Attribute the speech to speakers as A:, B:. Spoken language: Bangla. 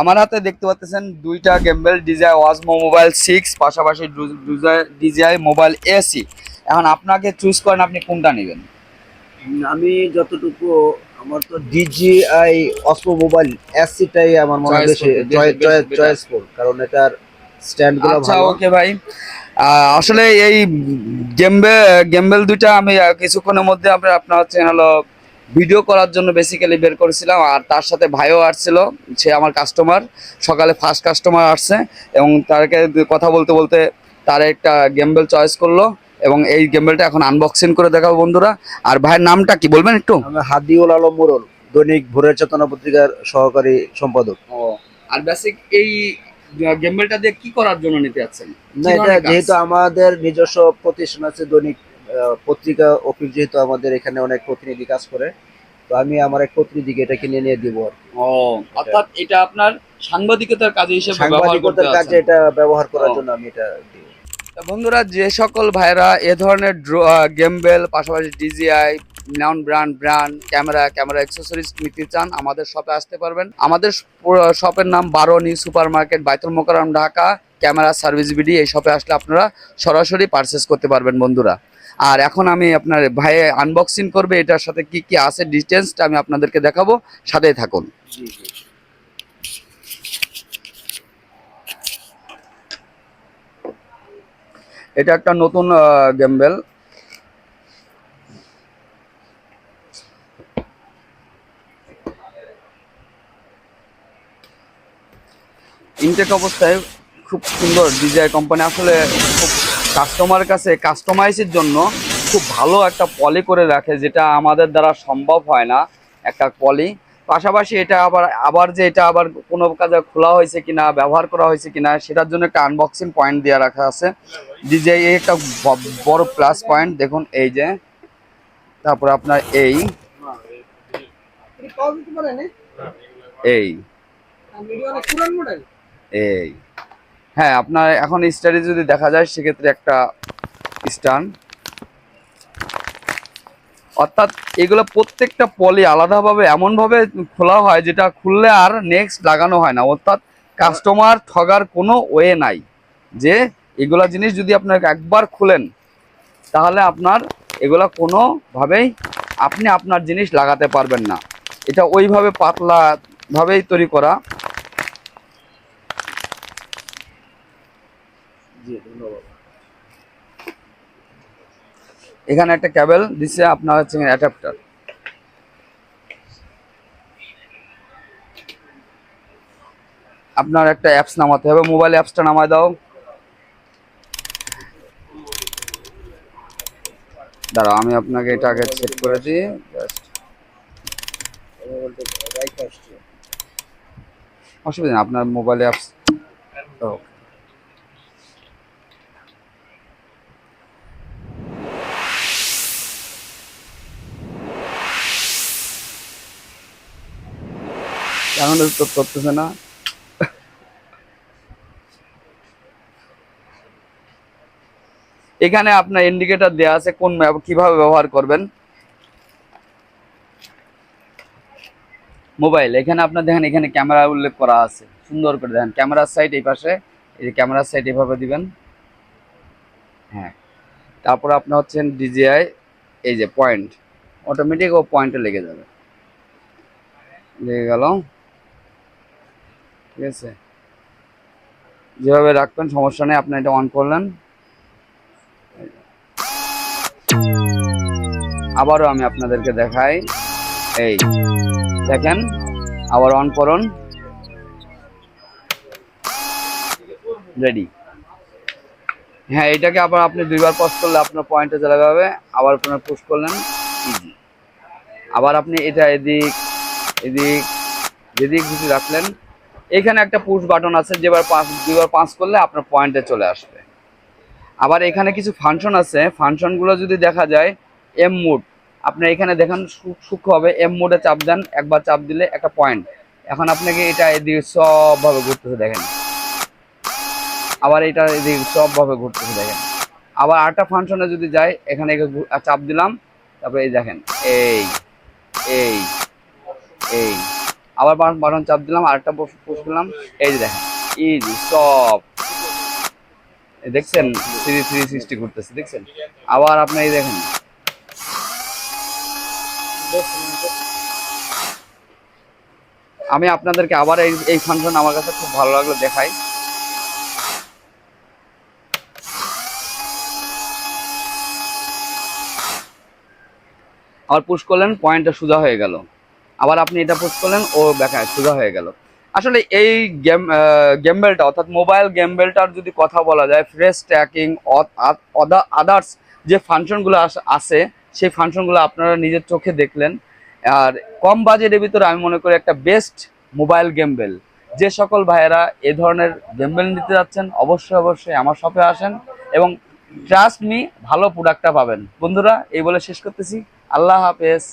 A: আমার হাতে দেখতে পাচ্ছেন দুইটা গেমবেল ডিজাই ওয়াজমো মোবাইল সিক্স পাশাপাশি ডিজাই মোবাইল এসি এখন আপনাকে চুজ করেন আপনি কোনটা নেবেন?
B: আমি যতটুকু আমার তো ডিজিআই অসমো মোবাইল এসসিটাই আমার মনে হয়। চয়েসফুল কারণ এটার স্ট্যান্ডগুলো
A: আচ্ছা ওকে ভাই। আসলে এই গেমবে গেমবেল দুইটা আমি কিছুক্ষণের মধ্যে আমরা আপনার হচ্ছে হলো ভিডিও করার জন্য বেসিক্যালি বের করেছিলাম আর তার সাথে ভাইও আসছিল সে আমার কাস্টমার সকালে ফার্স্ট কাস্টমার আসছে এবং তারকে কথা বলতে বলতে তার একটা গেমবেল চয়েস করল এবং এই গেমবেলটা এখন আনবক্সিং করে দেখাবো বন্ধুরা। আর ভাইয়ের নামটা কি বলবেন একটু?
B: হাদিউল আলম মোরল দৈনিক ভোরের চেতনা পত্রিকার সহকারী সম্পাদক।
A: ও আর বেসিক এই গেমবেলটা দিয়ে কি করার জন্য নিতে যাচ্ছেন?
B: না এটা যেহেতু আমাদের নিজস্ব প্রতিষ্ঠান আছে দৈনিক পত্রিকা অফিস যেহেতু আমাদের এখানে অনেক প্রতিনিধি কাজ করে তো আমি আমার এক প্রতিনিধিকে এটা কিনে নিয়ে দিব আর
A: ও অর্থাৎ এটা আপনার সাংবাদিকতার কাজে হিসেবে
B: সাংবাদিকতার কাজে এটা ব্যবহার করার জন্য আমি এটা দিব
A: বন্ধুরা যে সকল ভাইরা এ ধরনের গেমবেল পাশাপাশি DJI non brand brand camera camera accessories নিতে চান আমাদের শপে আসতে পারবেন। আমাদের শপের নাম বারোনি super market Baitul Mukarram Dhaka. Camera service BD এই শপে আসলে আপনারা সরাসরি পারচেস করতে পারবেন বন্ধুরা। আর এখন আমি আপনার ভাইয়ে আনবক্সিং করবে এটার সাথে কি কি আছে ডিটেলসটা আমি আপনাদেরকে দেখাবো সাথেই থাকুন। এটা একটা নতুন গেমবেল ইনটেক অবস্থায় খুব সুন্দর ডিজাই কোম্পানি আসলে খুব কাস্টমার কাছে কাস্টমাইজের জন্য খুব ভালো একটা পলি করে রাখে যেটা আমাদের দ্বারা সম্ভব হয় না একটা পলি পাশাপাশি এটা আবার আবার যে এটা আবার কোনো কাজে খোলা হয়েছে কিনা ব্যবহার করা হয়েছে কিনা সেটার জন্য একটা আনবক্সিং পয়েন্ট দেওয়া রাখা আছে। ডিজাই এই একটা বড় প্লাস পয়েন্ট দেখুন এই যে। তারপর আপনার এই। এই। এই। হ্যাঁ আপনার এখন স্টাডি যদি দেখা যায়, সেক্ষেত্রে একটা স্টান। অর্থাৎ এগুলো প্রত্যেকটা পলি আলাদাভাবে, এমনভাবে খোলা হয় যেটা খুললে আর নেক্সট লাগানো হয় না। অর্থাৎ কাস্টমার ঠগার কোনো ওয়ে নাই। যে এগুলা জিনিস যদি আপনার একবার খুলেন, তাহলে আপনার এগুলা কোনোভাবেই আপনি আপনার জিনিস লাগাতে পারবেন না। এটা ওইভাবে পাতলা ভাবেই তৈরি করা। এখানে একটা ক্যাবেল দিছে, আপনার হচ্ছে অ্যাডাপ্টার। আপনার একটা অ্যাপস নামাতে হবে, মোবাইল অ্যাপসটা নামায় দাও। দাঁড়াও, আমি আপনাকে এটা আগে সেট করে দিই অসুবিধা নেই, আপনার মোবাইল অ্যাপস। ও এখন তো করতেছে না। এখানে আপনার ইন্ডিকেটর দেওয়া আছে কোন কীভাবে ব্যবহার করবেন। মোবাইল, এখানে আপনার দেখেন এখানে ক্যামেরা উল্লেখ করা আছে। সুন্দর করে দেখেন ক্যামেরার সাইড এই পাশে, এই যে ক্যামেরার সাইড এভাবে দিবেন। হ্যাঁ। তারপর আপনার হচ্ছেন ডিজিআই এই যে পয়েন্ট অটোমেটিক ও পয়েন্টে লেগে যাবে। লেগে গেল। ঠিক আছে? যেভাবে রাখবেন, সমস্যা নেই, আপনি এটা অন করলেন। আবারও আমি আপনাদেরকে দেখাই। এই দেখেন, আবার অন করুন। রেডি হ্যাঁ এটাকে আবার আপনি দুইবার পজ করলে আপনার পয়েন্টে চলে যাবে। আবার আপনার পুশ করলেন ইজি আবার আপনি এটা এদিক এদিক, যেদিক যদি রাখলেন। এখানে একটা পুশ বাটন আছে, যেবার পাঁচ, দুইবার পাঁচ করলে আপনার পয়েন্টে চলে আসবে। আবার এখানে কিছু ফাংশন আছে ফাংশনগুলো যদি দেখা যায় এম মুড আপনার এখানে দেখেন সূক্ষ্ম হবে এম মোডে চাপ দেন, একবার চাপ দিলে একটা পয়েন্ট এখন আপনাকে এটা এদিকে সবভাবে ঘুরতেছে দেখেন। আবার এটা এদিকে সবভাবে ঘুরতেছে দেখেন। আবার আরেকটা ফাংশনে যদি যাই, এখানে চাপ দিলাম, তারপরে এই দেখেন, এই এই এই। আবার বাটন চাপ দিলাম আর আরেকটা পুশ করলাম। এই যে দেখেন ইজি সব। দেখছেন থ্রি থ্রি সিক্সটি ঘুরতেছে, দেখছেন? আবার আপনি এই দেখেন। আমি আপনাদেরকে আবার এই এই ফাংশন আমার কাছে খুব ভালো লাগল দেখাই। আবার পুশ করলেন পয়েন্টটা সোজা হয়ে গেল। আবার আপনি এটা পুশ করলেন, ও দেখায় সোজা হয়ে গেল। আসলে এই গেম গেমবেলটা অর্থাৎ মোবাইল গেমবেলটার যদি কথা বলা যায় ফ্রেশ ট্র্যাকিং আদার্স যে ফাংশনগুলো আছে, সেই ফাংশনগুলো আপনারা নিজের চোখে দেখলেন। আর কম বাজেটের ভিতরে আমি মনে করি একটা বেস্ট মোবাইল গেমবেল যে সকল ভাইয়েরা এ ধরনের গেমবেল নিতে যাচ্ছেন, অবশ্যই অবশ্যই আমার শপে আসেন এবং ট্রাস্ট মি ভালো প্রোডাক্টটা পাবেন। বন্ধুরা, এই বলে শেষ করতেছি। আল্লাহ হাফেজ।